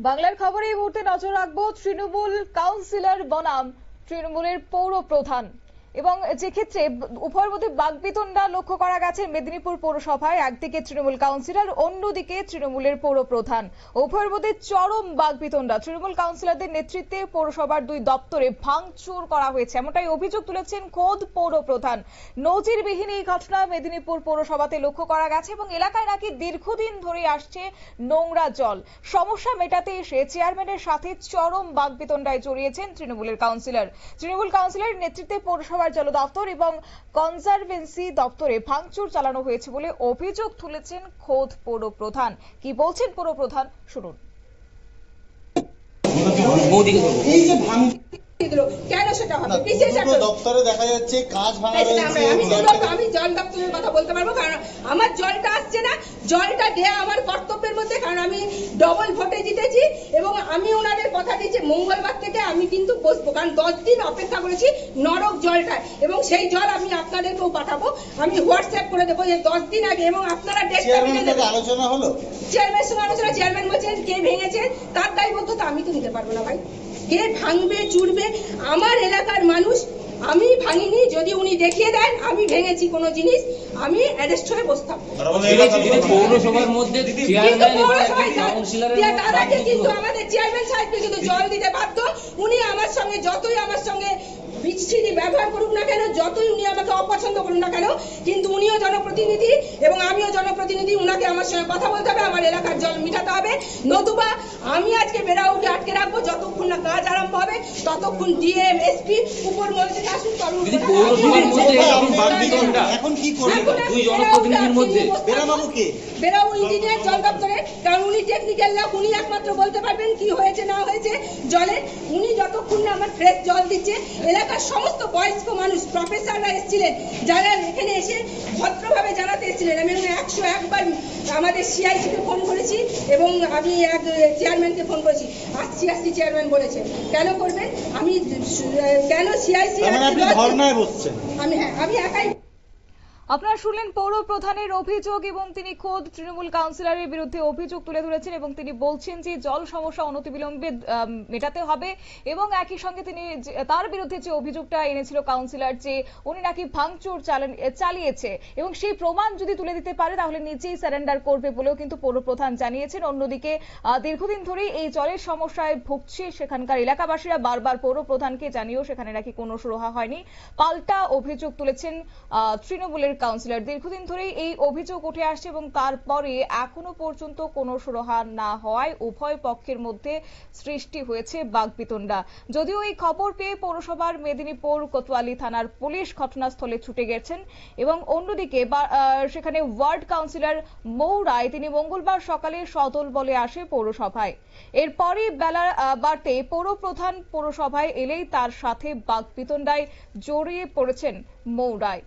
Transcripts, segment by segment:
বাংলার খবরে এই মুহূর্তে নজর রাখব তৃণমূল কাউন্সিলর বনাম তৃণমূলের পৌর প্রধান। এবং যে ক্ষেত্রে উভয়ের মধ্যে বাগবিতণ্ডা লক্ষ্য করা গেছে মেদিনীপুর পৌরসভায়, একদিকে তৃণমূল কাউন্সিলর, অন্যদিকে তৃণমূলের পৌর প্রধান উভয়ের মধ্যে চরম বাগবিতণ্ডা, তৃণমূল কাউন্সিলরদের নেতৃত্বে পৌরসভার দুই দপ্তরে ভাঙচুর করা হয়েছে। এমনটাই অভিযোগ তুলেছেন খোদ পৌর প্রধান নজিরবিহীন এই ঘটনা মেদিনীপুর পৌরসভাতে লক্ষ্য করা গেছে এবং এলাকায় নাকি দীর্ঘদিন ধরে আসছে নোংরা জল। সমস্যা মেটাতে এসে চেয়ারম্যানের সাথে চরম বাগবিতণ্ডায় জড়িয়েছেন তৃণমূলের কাউন্সিলর। তৃণমূল কাউন্সিলরের নেতৃত্বে পৌরসভার জল দপ্তর এবং কনজারভেন্সি দপ্তরে ভাঙচুর চালানো হয়েছে বলে অভিযোগ তুলেছেন খোদ পৌর প্রধান। কি বলছেন পৌর প্রধান? শুনুন। এই যে সেটা হবে। কিসের দুটো দপ্তরে দেখা যাচ্ছে কাজ ভাঙা রয়েছে আমি জল দুটো- থেকে- আমি জল দপ্তরের কথা বলতে পারব কারণ আমার জলটা আসছে না। জলটা দেয়া আমার কর্তব্যের মধ্যে কারণ আমি ডবল ভোটে জিতেছি এবং আমি ওনাদের কথা দিয়েছি মঙ্গলবার থেকে আমি কিন্তু বসবো কারণ দশ দিন অপেক্ষা করেছি নরক জলটা এবং সেই জল আমি আপনাদেরকেও পাঠাবো। আমি হোয়াটসঅ্যাপ করে দেবো যে দশ দিন আগে এবং আপনারা ডেটটা চেয়ারম্যানের মিলে দেবেন। আলোচনা হলো? চেয়ারম্যানের সঙ্গে আলোচনা চেয়ারম্যান বলছেন কে ভেঙেছে তার দায়বদ্ধতা আমি তো নিতে পারব না ভাই। কে ভাঙবে চুরবে? আমার এলাকার মানুষ আমি ভাঙিনি যদি উনি দেখিয়ে দেন আমি ভেঙেছি কোন জিনিস আমি অ্যারেস্ট হয়ে পৌরসভার মধ্যে তার কিন্তু আমাদের চেয়ারম্যান সাহেবকে কিন্তু জল দিতে বাধ্য। উনি আমার সঙ্গে যতই আমার সঙ্গে বিচ্ছিরি ব্যবহার করুক না কেন, যতই উনি আমাকে অপছন্দ করুন না কেন, কিন্তু উনিও জনপ্রতিনিধি এবং আমিও জনপ্রতিনিধি, উনাকে আমার সঙ্গে কথা বলতে হবে, আমার এলাকার জল মিটাতে হবে। নতুবা আমি আজকে বেড়া উঠে আটকে রাখব, যতক্ষণ না কাজ আরম্ভ হবে, ততক্ষণ ডিএম এসপি উপর থেকে আসুন তরুণ দিদি, পৌরসভার মধ্যে এরকম বাকবিতণ্ডা। এখন কি করবে দুই জনপ্রতিনিধির মধ্যে। বেরাবাবু কে? বেরাবু ইঞ্জিনিয়ার জল দপ্তরে কারণ উনি টেকনিক্যাল লোক উনি একমাত্র বলতে পারবেন কি হয়েছে না হয়েছে জলে উনি যতক্ষণ না আমার ফ্রেশ জল দিচ্ছে এলাকার সমস্ত বয়স্ক মানুষ প্রফেসররা এসেছিলেন যারা এখানে এসে ভদ্রভাবে জানাতে এসেছিলেন আমি একশো একবার আমাদের সিআইসিকে ফোন করেছি এবং আমি এক চেয়ারম্যানকে ফোন করেছি আসছি আসছি চেয়ারম্যান বলেছে কেন করবেন আমি কেন সিআইসি মানে আপনি ধর্নায় বসছেন। আমি হ্যাঁ আমি একাই আপনারা শুনলেন পৌর প্রধানের অভিযোগ এবং তিনি খোদ তৃণমূল কাউন্সিলরের বিরুদ্ধে অভিযোগ তুলে ধরেছেন এবং তিনি বলছেন যে জল সমস্যা অনতিবিলম্বে মেটাতে হবে এবং একই সঙ্গে তিনি তার বিরুদ্ধে যে অভিযোগটা এনেছিল কাউন্সিলর যে উনি নাকি ভাঙচুর চালিয়েছে এবং সেই প্রমাণ যদি তুলে দিতে পারে তাহলে নিজেই স্যারেন্ডার করবে বলেও কিন্তু পৌর প্রধান জানিয়েছেন। অন্যদিকে দীর্ঘদিন ধরেই এই জলের সমস্যায় ভুগছে সেখানকার এলাকাবাসীরা। বারবার পৌর প্রধানকে জানিয়েও সেখানে নাকি কোনো সুরাহা হয়নি। পাল্টা অভিযোগ তুলেছেন তৃণমূলের কাউন্সিলর দীর্ঘদিন ধরেই এই অভিযোগ উঠে আসছে এবং তারপরে এখনও পর্যন্ত কোনো সুরাহা না হওয়ায় উভয় পক্ষের মধ্যে সৃষ্টি হয়েছে বাগবিতণ্ডা। যদিও এই খবর পেয়ে পৌরসভার মেদিনীপুর কোতোয়ালি থানার পুলিশ ঘটনাস্থলে ছুটে গেছেন এবং অন্যদিকে সেখানে ওয়ার্ড কাউন্সিলর মৌ রায়, তিনি মঙ্গলবার সকালে সদল বলে আসে পৌরসভায়। এরপরই বেলা বাড়তে পৌর প্রধান পৌরসভায় এলেই তার সাথে বাগবিতণ্ডায় জড়িয়ে পড়েছেন মৌ রায়।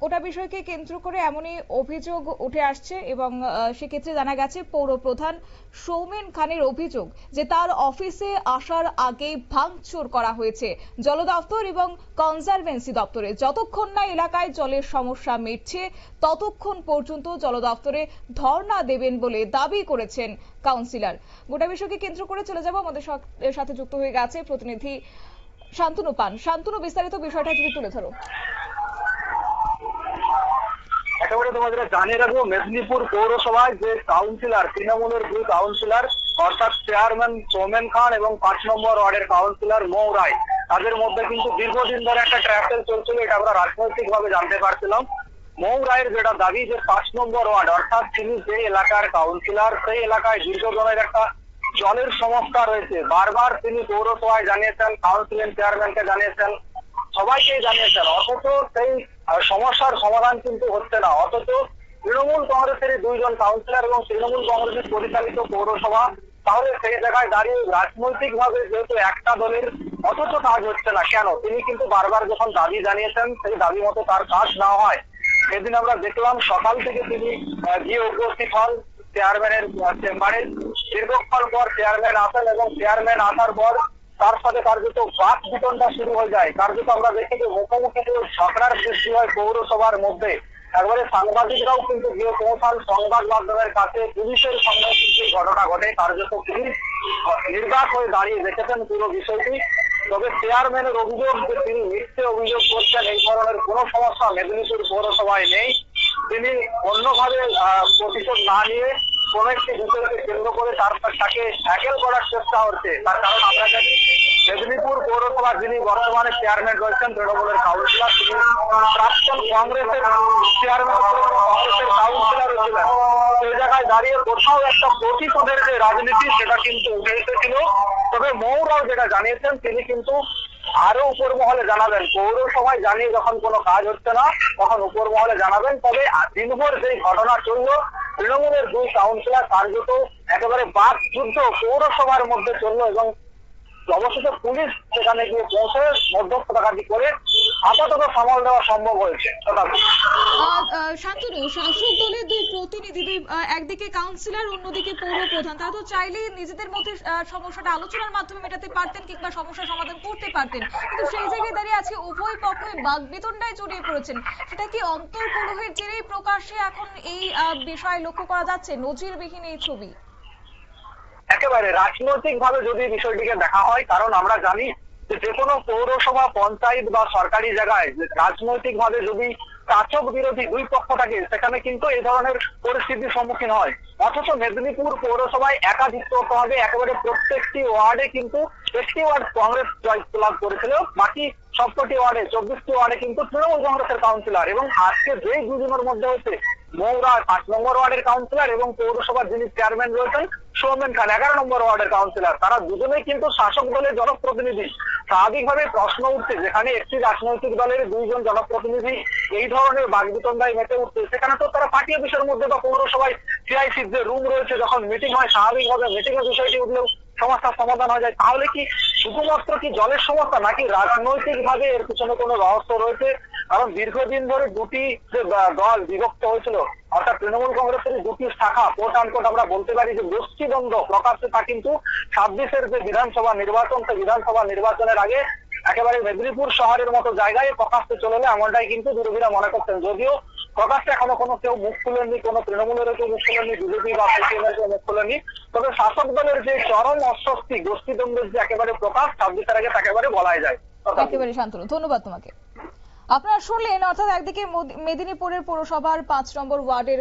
গোটা বিষয়কে কেন্দ্র করে এমনই অভিযোগ উঠে আসছে এবং সেক্ষেত্রে জানা গেছে পৌর প্রধান সৌমেন খানের অভিযোগ যে তার অফিসে আসার আগে ভাঙচুর করা হয়েছে জল দপ্তর এবং কনজারভেন্সি দপ্তরে। যতক্ষণ না এলাকায় জলের সমস্যা মিটছে, ততক্ষণ পর্যন্ত জল দপ্তরে ধর্ণা দেবেন বলে দাবি করেছেন কাউন্সিলর। গোটা বিষয়কে কেন্দ্র করে চলে যাব। আমাদের সাথে যুক্ত হয়ে গেছে প্রতিনিধি শান্তনু পান। শান্তনু, বিস্তারিত বিষয়টা যদি তুলে ধরো। একেবারে তোমাদের জানিয়ে রাখব, মেদিনীপুর পৌরসভায় যে কাউন্সিলর তৃণমূলের দুই কাউন্সিলর অর্থাৎ চেয়ারম্যান সৌমেন খান এবং পাঁচ নম্বর ওয়ার্ডের কাউন্সিলর মৌ রায়, তাদের মধ্যে কিন্তু দীর্ঘদিন ধরে একটা ট্র্যাপেল চলছিল, এটা আমরা রাজনৈতিক ভাবে জানতে পারছিলাম। মৌ রায়ের যেটা দাবি যে পাঁচ নম্বর ওয়ার্ড, অর্থাৎ তিনি যে এলাকার কাউন্সিলর সেই এলাকায় দীর্ঘদিনের একটা জলের সমস্যা রয়েছে। বারবার তিনি পৌরসভায় জানিয়েছেন কাউন্সিলের চেয়ারম্যানকে জানিয়েছেন সবাইকে জানিয়েছেন, অথচ সেই সমস্যার সমাধান কিন্তু হচ্ছে না। অথচ তৃণমূল কংগ্রেসের দুইজন কাউন্সিলর এবং তৃণমূল কংগ্রেসের পরিচালিত পৌরসভা, তাহলে সেই জায়গায় দাঁড়িয়ে রাজনৈতিক ভাবে যেহেতু একটা দলের অথচ কাজ হচ্ছে না, কেন? তিনি কিন্তু বারবার যখন দাবি জানিয়েছেন, সেই দাবি মতো তার কাজ না হয়। সেদিন আমরা দেখলাম সকাল থেকে তিনি গিয়ে উপস্থিত হন চেয়ারম্যানের চেম্বারে দীর্ঘক্ষণ পর চেয়ারম্যান আসেন এবং চেয়ারম্যান আসার পর তার সাথে কার্যত বাক বিতনটা শুরু হয়ে যায়। কার্যত আমরা দেখি যে মুখোমুখি যে ঝগড়ার সৃষ্টি হয় পৌরসভার মধ্যে, একবারে সাংবাদিকরাও কিন্তু গিয়ে পৌঁছান সংবাদ মাধ্যমের কাছে পুলিশের সঙ্গে কিন্তু ঘটনা ঘটে। কার্যত পুলিশ নির্বাক হয়ে দাঁড়িয়ে দেখেছেন পুরো বিষয়টি। তবে চেয়ারম্যানের অভিযোগ যে তিনি মিথ্যে অভিযোগ করছেন, এই ধরনের কোনো সমস্যা মেদিনীপুর পৌরসভায় নেই। তিনি অন্যভাবে প্রতিশোধ না নিয়ে কোন একটি কেন্দ্র করে তার তাকে ট্যাকেল করার চেষ্টা হচ্ছে। তার কারণ আমরা জানি মেদিনীপুর পৌরসভা যিনি বর্তমানে চেয়ারম্যান রয়েছেন, তৃণমূলের কাউন্সিলর তিনি প্রাক্তন কংগ্রেসের চেয়ারম্যান কংগ্রেসের কাউন্সিলর ছিলেন। সেই জায়গায় দাঁড়িয়ে কোথাও একটা প্রতিশোধের যে রাজনীতি, সেটা কিন্তু উঠে এসেছিল। তবে মৌরাও যেটা জানিয়েছেন, তিনি কিন্তু আরও উপর মহলে জানাবেন। পৌরসভায় জানিয়ে যখন কোনো কাজ হচ্ছে না, তখন উপর মহলে জানাবেন। তবে দিনভর সেই ঘটনা চলল, তৃণমূলের দুই কাউন্সিলর কার্যত একেবারে বাক যুদ্ধ পৌরসভার মধ্যে চলল এবং অবশেষে পুলিশ সেখানে গিয়ে পৌঁছে মধ্যস্থতাকারী করে আপাতত সামাল দেওয়া সম্ভব হয়েছে। শান্তনু শাসক দলের দুই প্রতিনিধি একদিকে কাউন্সিলর অন্যদিকে পৌর প্রধান। তারা তো চাইলেই নিজেদের মধ্যে সমস্যাটা আলোচনার মাধ্যমে মেটাতে পারতেন কিংবা সমস্যার সমাধান করতে পারতেন। কিন্তু সেই জায়গায় দাঁড়িয়ে আজকে উভয় পক্ষই বাগবিতণ্ডায় জড়িয়ে পড়েছেন। সেটা কি অন্তর্কলহের জেরেই প্রকাশ্যে এখন এই বিষয় লক্ষ্য করা যাচ্ছে? নজিরবিহীন এই ছবি। একেবারে রাজনৈতিক ভাবে যদি বিষয়টিকে দেখা হয়, কারণ আমরা জানি যে কোনো পৌরসভা, পঞ্চায়েত বা সরকারি জায়গায় রাজনৈতিক ভাবে যদি কাচক বিরোধী দুই পক্ষ থাকে, সেখানে কিন্তু এই ধরনের পরিস্থিতির সম্মুখীন হয়। অথচ মেদিনীপুর পৌরসভায় একাধিপত্য হবে, একেবারে প্রত্যেকটি ওয়ার্ডে কিন্তু একটি ওয়ার্ড কংগ্রেস জয় লাভ করেছিল বাকি সবকটি ওয়ার্ডে, চব্বিশটি ওয়ার্ডে কিন্তু তৃণমূল কংগ্রেসের কাউন্সিলর এবং আজকে যেই দুজনের মধ্যে হচ্ছে মৌরা, পাঁচ নম্বর ওয়ার্ডের কাউন্সিলর এবং পৌরসভার যিনি চেয়ারম্যান রয়েছেন, সৌমেন খান, এগারো নম্বর ওয়ার্ডের কাউন্সিলর। তারা দুজনেই কিন্তু শাসক দলের জনপ্রতিনিধি। স্বাভাবিকভাবে প্রশ্ন উঠছে, যেখানে একটি রাজনৈতিক দলের দুইজন জনপ্রতিনিধি এই ধরনের বাগবিতন্ডায় মেতে উঠছে, সেখানে তো তারা পার্টি অফিসের মধ্যে বা পৌরসভায় সিআইসির যে রুম রয়েছে, যখন মিটিং হয়, স্বাভাবিকভাবে মিটিং এর বিষয়টি উঠলেও সমস্যার সমাধান হয়ে যায়। তাহলে কি শুধুমাত্র কি জলের সমস্যা নাকি রাজনৈতিক ভাবে এর পিছনে কোনো রহস্য রয়েছে? কারণ দীর্ঘদিন ধরে দুটি যে দল বিভক্ত হয়েছিল, অর্থাৎ তৃণমূল কংগ্রেসের দুটি শাখা কোট আনকোট আমরা বলতে পারি যে গোষ্ঠীদ্বন্দ্ব প্রকাশ্যে তা কিন্তু ছাব্বিশের যে বিধানসভা নির্বাচন, সেই বিধানসভা নির্বাচনের আগে একেবারে মেদিনীপুর শহরের মতো জায়গায় প্রকাশ্যে চলে এলে এমনটাই কিন্তু বিরোধীরা মনে করছেন যদিও প্রকাশ্যে এখনও কোনো কেউ মুখ খুলেননি, কোনো তৃণমূলের কেউ মুখ খুলেননি, বিজেপি বা সিপিএমের কেউ মুখ খুলেনি তবে শাসক দলের যে চরম অস্বস্তি, গোষ্ঠীদ্বন্দ্বের যে একেবারে প্রকাশ ছাব্বিশ আগে তাকে একেবারে বলাই যায়। একেবারে শান্তনু ধন্যবাদ তোমাকে। আপনারা শুনলেন, অর্থাৎ একদিকে মদ- মেদিনীপুরের পৌরসভার পাঁচ নম্বর ওয়ার্ডের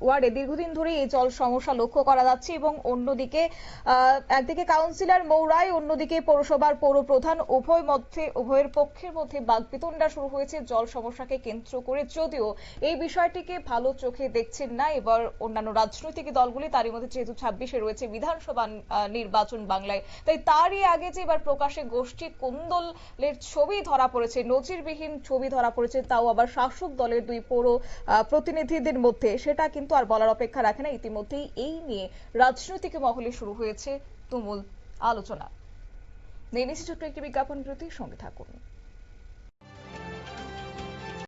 ওয়ার্ডে দীর্ঘদিন ধরে এই জল সমস্যা লক্ষ্য করা যাচ্ছে এবং অন্যদিকে একদিকে কাউন্সিলর মৌরাই, অন্যদিকে পৌরসভার পৌর প্রধান উভয় মধ্যে, উভয়ের পক্ষের মধ্যে বাগবিতণ্ডা শুরু হয়েছে জল সমস্যাকে কেন্দ্র করে। যদিও এই বিষয়টিকে ভালো চোখে দেখছেন না, এবার অন্যান্য রাজনৈতিক দলগুলি, তারই মধ্যে যেহেতু ছাব্বিশে রয়েছে বিধানসভা নির্বাচন বাংলায়, তাই তারই আগে যে এবার প্রকাশ্যে গোষ্ঠী কোন্দলের ছবি ধরা পড়েছে, নজিরবিহীন ছবি ধরা পড়েছে, তাও আবার শাসক দলের দুই পৌর প্রতিনিধিদের মধ্যে। সেটা কিন্তু আর বলার অপেক্ষা রাখে না। ইতিমধ্যেই এই নিয়ে রাজনৈতিক মহলে শুরু হয়েছে তুমুল আলোচনা। নিয়ে নিচ্ছি একটি বিজ্ঞাপন বিরতির সঙ্গে থাকুন।